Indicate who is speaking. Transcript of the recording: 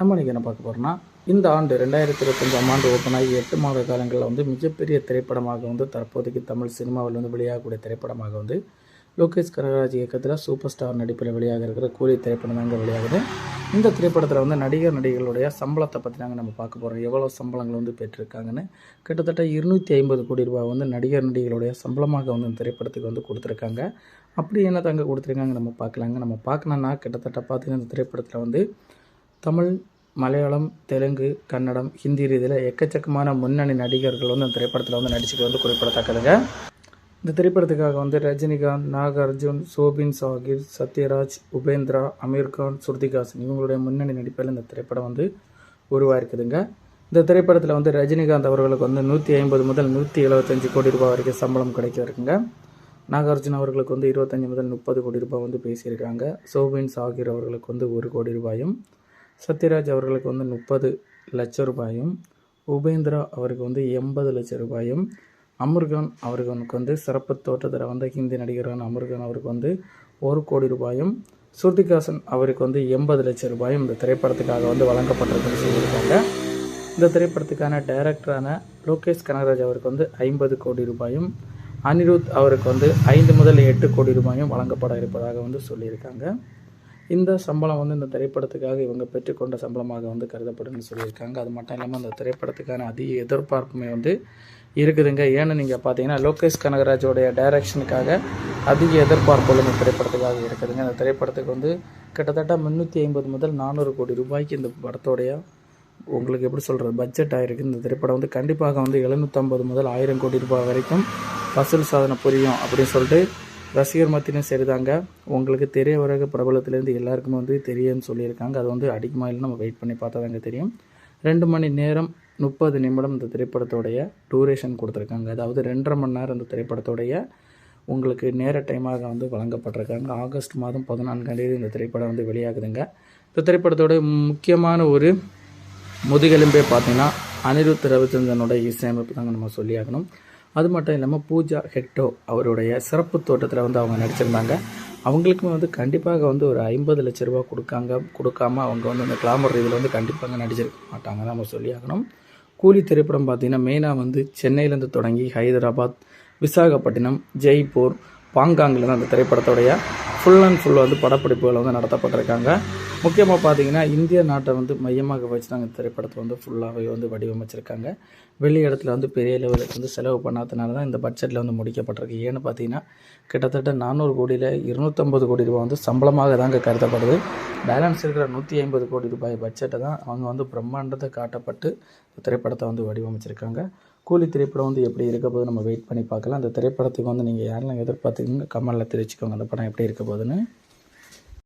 Speaker 1: நம்ம இன்றைக்கி என்ன பார்க்க போகிறோம்னா இந்த ஆண்டு ரெண்டாயிரத்தி இருபத்தஞ்சாம் ஆண்டு ஓப்பன் ஆகி எட்டு மாத காலங்களில் வந்து மிகப்பெரிய திரைப்படமாக வந்து தற்போதைக்கு தமிழ் சினிமாவில் வந்து வெளியாகக்கூடிய திரைப்படமாக வந்து லோகேஷ் கனகராஜ் இயக்கத்தில் சூப்பர் ஸ்டார் நடிப்பில் வெளியாக இருக்கிற கூலி திரைப்படம் தாங்க வெளியாகுது. இந்த திரைப்படத்தில் வந்து நடிகர் நடிகர்களுடைய சம்பளத்தை பற்றி நாங்கள் நம்ம பார்க்க போகிறோம் எவ்வளோ சம்பளங்கள் வந்து பெற்றிருக்காங்கன்னு. கிட்டத்தட்ட இருநூற்றி ஐம்பது கோடி ரூபாய் வந்து நடிகர் நடிகர்களுடைய சம்பளமாக வந்து இந்த திரைப்படத்துக்கு வந்து கொடுத்துருக்காங்க. அப்படி என்ன தாங்க கொடுத்துருக்காங்க நம்ம பார்க்கலாங்க. நம்ம பார்க்கணுன்னா கிட்டத்தட்ட பார்த்திங்கன்னா இந்த திரைப்படத்தில் வந்து தமிழ் மலையாளம் தெலுங்கு கன்னடம் ஹிந்தி ரீதியில் எக்கச்சக்கமான முன்னணி நடிகர்கள் வந்து அந்த திரைப்படத்தில் வந்து நடிச்சுட்டு வந்து குறிப்பிடத்தக்கதுங்க. இந்த திரைப்படத்துக்காக வந்து ரஜினிகாந்த் நாகார்ஜுன் சோபின் சாகிர் சத்யராஜ் உபேந்திரா அமீர்கான் ஸ்ருதிகாசன் இவங்களுடைய முன்னணி நடிப்பில் இந்த திரைப்படம் வந்து உருவாயிருக்குதுங்க. இந்த திரைப்படத்தில் வந்து ரஜினிகாந்த் அவர்களுக்கு வந்து நூற்றி ஐம்பது முதல் நூற்றி எழுபத்தஞ்சு கோடி ரூபாய் வரைக்கும் சம்பளம் கிடைக்க இருக்குங்க நாகார்ஜுன் அவர்களுக்கு வந்து இருபத்தஞ்சி முதல் முப்பது கோடி ரூபாய் வந்து பேசியிருக்காங்க. சோபின் சாகிர் அவர்களுக்கு வந்து ஒரு கோடி ரூபாயும் சத்யராஜ் அவர்களுக்கு வந்து முப்பது லட்சம் ரூபாயும் உபேந்திரா அவருக்கு வந்து எண்பது லட்சம் ரூபாயும் அமர்கான் அவர்களுக்கு வந்து சிறப்பு தோற்றத்தில் வந்த ஹிந்தி நடிகரான அமர்கான் அவருக்கு வந்து ஒரு கோடி ரூபாயும் ஸ்ருதிகாசன் அவருக்கு வந்து எண்பது லட்சம் ரூபாயும் இந்த திரைப்படத்துக்காக வந்து வழங்கப்பட்டிருக்குன்னு சொல்லியிருக்காங்க. இந்த திரைப்படத்துக்கான டைரக்டரான லோகேஷ் கனகராஜ் அவருக்கு வந்து ஐம்பது கோடி ரூபாயும் அனிருத் அவருக்கு வந்து ஐந்து முதல் எட்டு கோடி ரூபாயும் வழங்கப்பட இருப்பதாக வந்து சொல்லியிருக்காங்க. இந்த சம்பளம் வந்து இந்த திரைப்படத்துக்காக இவங்க பெற்றுக்கொண்ட சம்பளமாக வந்து கருதப்படும்னு சொல்லியிருக்காங்க. அது மட்டும் இல்லாமல் அந்த திரைப்படத்துக்கான அதிக எதிர்பார்ப்புமே வந்து இருக்குதுங்க. ஏன்னு நீங்கள் பார்த்தீங்கன்னா லோகேஷ் கனகராஜோடைய டைரக்ஷனுக்காக அதிக எதிர்பார்ப்புகள் இந்த திரைப்படத்துக்காக இருக்குதுங்க. அந்த திரைப்படத்துக்கு வந்து கிட்டத்தட்ட முந்நூற்றி ஐம்பது முதல் நானூறு கோடி ரூபாய்க்கு இந்த படத்தோடைய உங்களுக்கு எப்படி சொல்கிறது பட்ஜெட் ஆகிருக்கு இந்த திரைப்படம் வந்து கண்டிப்பாக வந்து எழுநூற்றம்பது முதல் ஆயிரம் கோடி ரூபாய் வரைக்கும் வசூல் சாதனை புரியும் அப்படின்னு சொல்லிட்டு ரசிகர் மத்தியிலும் சரிதாங்க. உங்களுக்கு தெரிய வரக பிரபலத்திலேருந்து எல்லாருக்குமே வந்து தெரியும்னு சொல்லியிருக்காங்க. அது வந்து அடிக்குமா இல்லை நம்ம வெயிட் பண்ணி பார்த்தா தாங்க தெரியும். ரெண்டு மணி நேரம் முப்பது நிமிடம் இந்த திரைப்படத்தோடைய டூரேஷன் கொடுத்துருக்காங்க. அதாவது ரெண்டரை மணி நேரம் இந்த திரைப்படத்தோடைய உங்களுக்கு நேர டைமாக வந்து வழங்கப்பட்டிருக்காங்க. ஆகஸ்ட் மாதம் பதினான்காம் தேதி இந்த திரைப்படம் வந்து வெளியாகுதுங்க. இந்த திரைப்படத்தோட முக்கியமான ஒரு முதுகெலும்பே பார்த்தீங்கன்னா அனிருத் ரவிச்சந்திரனோட இசையமைப்பு தாங்க நம்ம சொல்லியாகணும். அது மட்டும் இல்லாமல் பூஜா ஹெக்டோ அவருடைய சிறப்பு தோட்டத்தில் வந்து அவங்க நடிச்சிருந்தாங்க. அவங்களுக்குமே வந்து கண்டிப்பாக வந்து ஒரு ஐம்பது லட்ச ரூபா கொடுக்காங்க கொடுக்காம அவங்க வந்து அந்த கிளாமர் இதில் வந்து கண்டிப்பாக நடிச்சிருக்க மாட்டாங்க நம்ம சொல்லியாகணும். கூலி திரைப்படம் பார்த்திங்கன்னா மெயினாக வந்து சென்னையிலேருந்து தொடங்கி ஹைதராபாத் விசாகப்பட்டினம் ஜெய்ப்பூர் பாங்காங்கில் தான் அந்த திரைப்படத்தோடைய ஃபுல் அண்ட் ஃபுல் வந்து படப்பிடிப்புகள் வந்து நடத்தப்பட்டிருக்காங்க. முக்கியமாக பார்த்தீங்கன்னா இந்திய நாட்டை வந்து மையமாக வச்சு தான் திரைப்படத்தை வந்து ஃபுல்லாகவே வந்து வடிவமைச்சிருக்காங்க. வெளி இடத்துல வந்து பெரிய லெவலுக்கு வந்து செலவு பண்ணாதனால தான் இந்த பட்ஜெட்டில் வந்து முடிக்கப்பட்டிருக்கு. ஏன்னு பார்த்தீங்கன்னா கிட்டத்தட்ட நானூறு கோடியில் இருநூற்றம்பது கோடி ரூபாய் வந்து சம்பளமாக தாங்க கருதப்படுது. பேலன்ஸ் இருக்கிற நூற்றி ஐம்பது கோடி ரூபாய் பட்ஜெட்டை தான் அவங்க வந்து பிரம்மாண்டத்தை காட்டப்பட்டு திரைப்படத்தை வந்து வடிவமைச்சிருக்காங்க. கூலி திரைப்படம் வந்து எப்படி இருக்க போது நம்ம வெயிட் பண்ணி பார்க்கலாம். அந்த திரைப்படத்துக்கு வந்து நீங்கள் யாரெல்லாம் எதிர்பார்த்துக்கோங்க கமலில் தெரிவிச்சுக்கோங்க. அந்த படம் எப்படி இருக்க போகுதுன்னு.